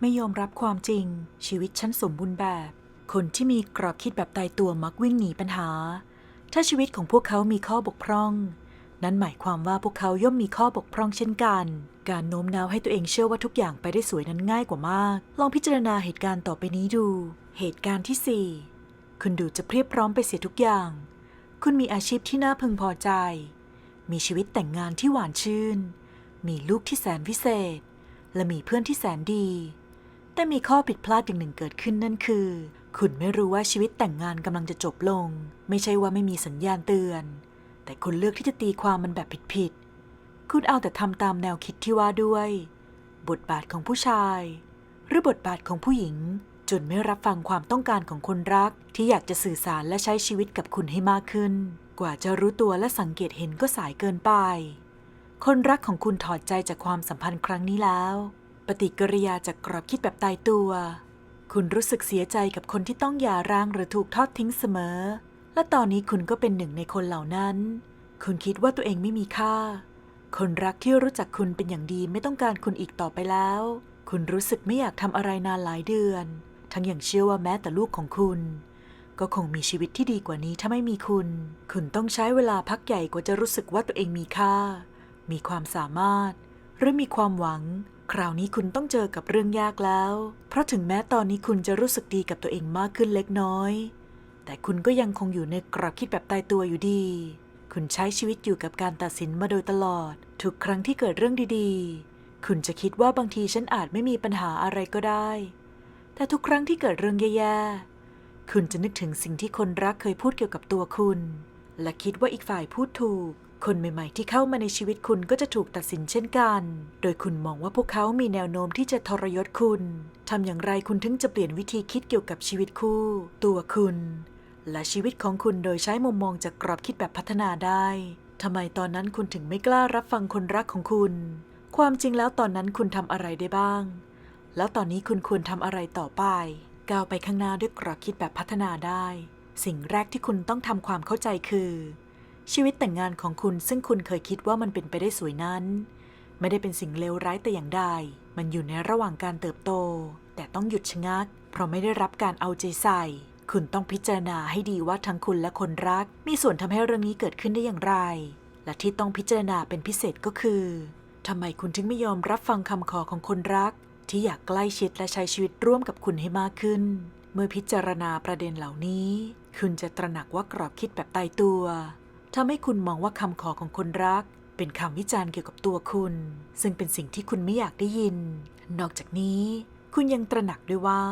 ไม่ยอมรับความจริง ชีวิตฉันสมบูรณ์แบบ คนที่มีกรอบคิดแบบตายตัวมักวิ่งหนีปัญหา ถ้าชีวิตของพวกเขามีข้อบกพร่อง นั่นหมายความว่าพวกเขาย่อมมีข้อบกพร่องเช่นกัน การโน้มน้าวให้ตัวเองเชื่อว่าทุกอย่างไปได้สวยนั้นง่ายกว่ามาก ลองพิจารณาเหตุการณ์ต่อไปนี้ดู เหตุการณ์ที่ 4 คุณดูจะเพียบพร้อมไปเสียทุกอย่าง คุณมีอาชีพที่น่าพึงพอใจ มีชีวิตแต่งงานที่หวานชื่น มีลูกที่แสนวิเศษ และมีเพื่อนที่แสนดี แต่มีข้อผิดพลาดอย่างหนึ่งเกิดขึ้นนั่นคือ คุณไม่รู้ว่าชีวิตแต่งงานกำลังจะจบลง ไม่ใช่ว่าไม่มีสัญญาณเตือน แต่คุณเลือกที่จะตีความมันแบบผิดๆคุณเอาแต่ทำตามแนวคิดที่ว่าด้วย บทบาทของผู้ชาย หรือบทบาทของผู้หญิง จนไม่รับฟังความต้องการของคนรัก ที่อยากจะสื่อสารและใช้ชีวิตกับคุณให้มากขึ้น กว่าจะรู้ตัวและสังเกตเห็นก็สายเกินไป คนรักของคุณถอดใจจากความสัมพันธ์ครั้งนี้แล้ว ปฏิกิริยาจากกรอบคิดแบบตายตัว คุณรู้สึกเสียใจกับคนที่ต้องหย่าร้างหรือถูกทอดทิ้งเสมอ และตอนนี้คุณก็เป็นหนึ่งในคนเหล่านั้น คุณคิดว่าตัวเองไม่มีค่า คนรักที่รู้จักคุณเป็นอย่างดีไม่ต้องการคุณอีกต่อไปแล้ว คุณรู้สึกไม่อยากทำอะไรนานหลายเดือน ทั้งอย่างเชื่อว่าแม้แต่ลูกของคุณ ก็คงมีชีวิตที่ดีกว่านี้ถ้าไม่มีคุณ คุณต้องใช้เวลาพักใหญ่กว่าจะรู้สึกว่าตัวเองมีค่า มีความสามารถ หรือมีความหวัง คราวนี้คุณต้องเจอกับเรื่องยากแล้ว เพราะถึงแม้ตอนนี้คุณจะรู้สึกดีกับตัวเองมากขึ้นเล็กน้อย แต่คุณก็ยังคงอยู่ในกรอบคิดแบบตายตัวอยู่ดี คุณใช้ชีวิตอยู่กับการตัดสินมาโดยตลอด ทุกครั้งที่เกิดเรื่องดีๆ คุณจะคิดว่าบางทีฉันอาจไม่มีปัญหาอะไรก็ได้ แต่ทุกครั้งที่เกิดเรื่องแย่ๆ คุณจะนึกถึงสิ่งที่คนรักเคยพูดเกี่ยวกับตัวคุณ และคิดว่าอีกฝ่ายพูดถูก คนใหม่ๆ ที่เข้ามาในชีวิตคุณก็จะถูกตัดสินเช่นกัน โดยคุณมองว่าพวกเขามีแนวโน้มที่จะทรยศคุณ ทำอย่างไรคุณถึงจะเปลี่ยนวิธีคิดเกี่ยวกับชีวิตคู่ ตัวคุณ และชีวิตของคุณโดยใช้มุมมองจากกรอบคิดแบบพัฒนาได้ ทำไมตอนนั้นคุณถึงไม่กล้ารับฟังคนรักของคุณ ความจริงแล้วตอนนั้นคุณทำอะไรได้บ้าง แล้วตอนนี้คุณควรทำอะไรต่อไป ก้าวไปข้างหน้าด้วยกรอบคิดแบบพัฒนาได้ สิ่งแรกที่คุณต้องทำความเข้าใจคือ ชีวิตแต่งงานของคุณซึ่งคุณเคยคิดว่ามันเป็นไปได้สวยนั้น ไม่ได้เป็นสิ่งเลวร้ายแต่อย่างใด มันอยู่ในระหว่างการเติบโต แต่ต้องหยุดชะงัก เพราะไม่ได้รับการเอาใจใส่ คุณต้องพิจารณาให้ดีว่าทั้งคุณและคนรัก มีส่วนทำให้เรื่องนี้เกิดขึ้นได้อย่างไร และที่ต้องพิจารณาเป็นพิเศษก็คือทำไมคุณถึงไม่ยอมรับฟังคำขอของคนรัก ที่อยากใกล้ชิดและใช้ชีวิตร่วมกับคุณให้มากขึ้น เมื่อพิจารณาประเด็นเหล่านี้ คุณจะตระหนักว่ากรอบคิดแบบตายตัว ทำให้คุณมองว่าคำขอของคนรัก เป็นคำวิจารณ์เกี่ยวกับตัวคุณ ซึ่งเป็นสิ่งที่คุณไม่อยากได้ยิน นอกจากนี้ คุณยังตระหนักด้วยว่า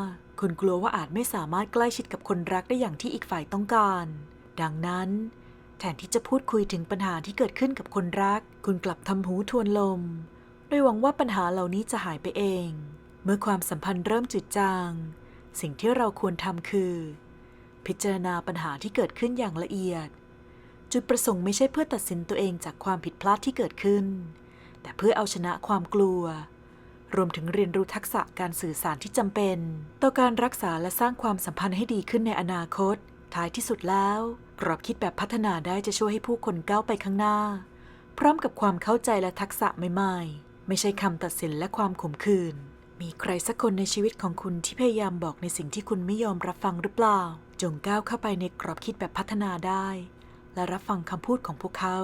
คุณกลัวว่าอาจไม่สามารถใกล้ชิดกับคนรักได้อย่างที่อีกฝ่ายต้องการ ดังนั้น แทนที่จะพูดคุยถึงปัญหาที่เกิดขึ้นกับคนรัก คุณกลับทำหูทวนลม โดยหวังว่าปัญหาเหล่านี้จะหายไปเอง เมื่อความสัมพันธ์เริ่มจืดจาง สิ่งที่เราควรทำคือ พิจารณาปัญหาที่เกิดขึ้นอย่างละเอียด จุดประสงค์ไม่ใช่เพื่อตัดสินตัวเองจากความผิดพลาดที่เกิดขึ้น แต่เพื่อเอาชนะความกลัว รวมถึงเรียนรู้ทักษะการสื่อสารที่จำเป็น ต่อการรักษาและสร้างความสัมพันธ์ให้ดีขึ้นในอนาคต ท้ายที่สุดแล้ว กรอบคิดแบบพัฒนาได้จะช่วยให้ผู้คนก้าวไปข้างหน้า พร้อมกับความเข้าใจและทักษะใหม่ๆ ไม่ใช่คำตัดสินและความขมขื่นมีใครสักคนในชีวิตของคุณที่พยายามบอกในสิ่งที่คุณไม่ยอมรับฟังหรือเปล่า จงก้าวเข้าไปในกรอบคิดแบบพัฒนาได้ และรับฟังคำพูดของพวกเขา